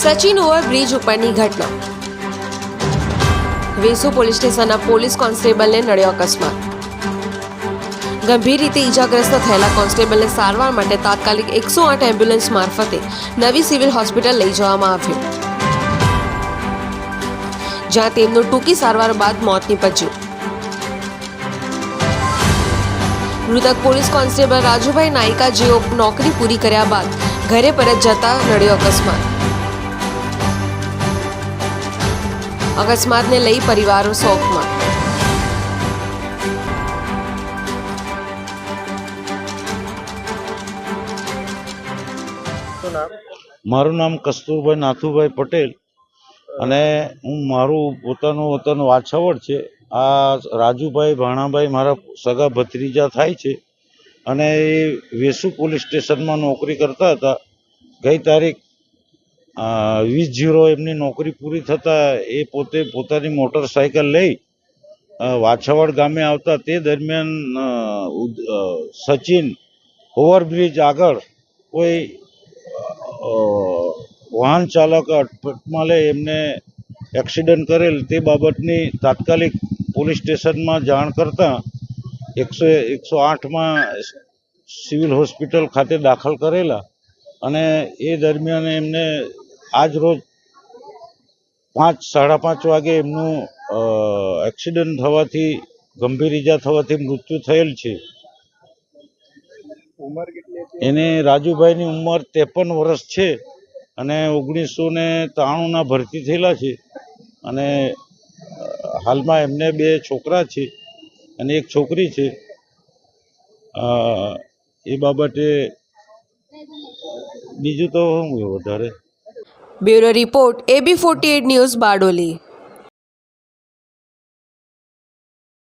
Sachin overbridge ઉપરની ઘટના. Vesu police સ્ટેશનના પોલીસ કોન્સ્ટેબલને નડ્યો અકસ્માત. ગંભીર રીતે ઈજાગ્રસ્ત થયેલા કોન્સ્ટેબલને સારવાર માટે તાત્કાલિક એકસો આઠ એમ્બ્યુલન્સ મારફતે નવી સિવિલ હોસ્પિટલ લઈ જવામાં આવ્યું. જ્યાં તેમનું ટૂંકી સારવાર બાદ મોત નીપજ્યું. મૃતક પોલીસ કોન્સ્ટેબલ રાજુભાઈ નાયકા જેઓ નોકરી પૂરી કર્યા બાદ ઘરે પરત જતા નડ્યો અકસ્માત. અકસ્માતને લઈ પરિવારો શોકમાં. મારું નામ કસ્તુરભાઈ નાથુભાઈ પટેલ અને હું મારું પોતાનું વતન વાછાવડ છે. આ રાજુભાઈ ભાણાભાઈ મારા સગા ભત્રીજા થાય છે અને એ વેસુ પોલીસ સ્ટેશનમાં નોકરી કરતા હતા. ગઈ તારીખ વીસ જીરો એમની નોકરી પૂરી થતાં એ પોતે પોતાની મોટરસાયકલ લઈ વાછાવાડ ગામે આવતા તે દરમિયાન સચિન ઓવરબ્રિજ આગળ કોઈ વાહન ચાલક અટફટમાં લઈ એમને એક્સિડન્ટ કરેલ તે બાબતની તાત્કાલિક પોલીસ સ્ટેશનમાં જાણ કરતાં એકસો એકસો આઠમાં સિવિલ હોસ્પિટલ ખાતે દાખલ કરેલા અને એ દરમિયાન એમને આજ રોજ પાંચ સાડા પાંચ વાગે એમનું એક્સિડન્ટ થવાથી ગંભીર ઈજા થવાથી મૃત્યુ થયેલ છે. એને રાજુભાઈની ઉંમર ત્રેપન વર્ષ છે અને ઓગણીસો ને ત્રાણુંના ભરતી થયેલા છે. અને હાલમાં એમને બે છોકરા છે અને એક છોકરી છે. એ બાબતે બીજું તો શું વધારે bureau report AB forty news Bardoli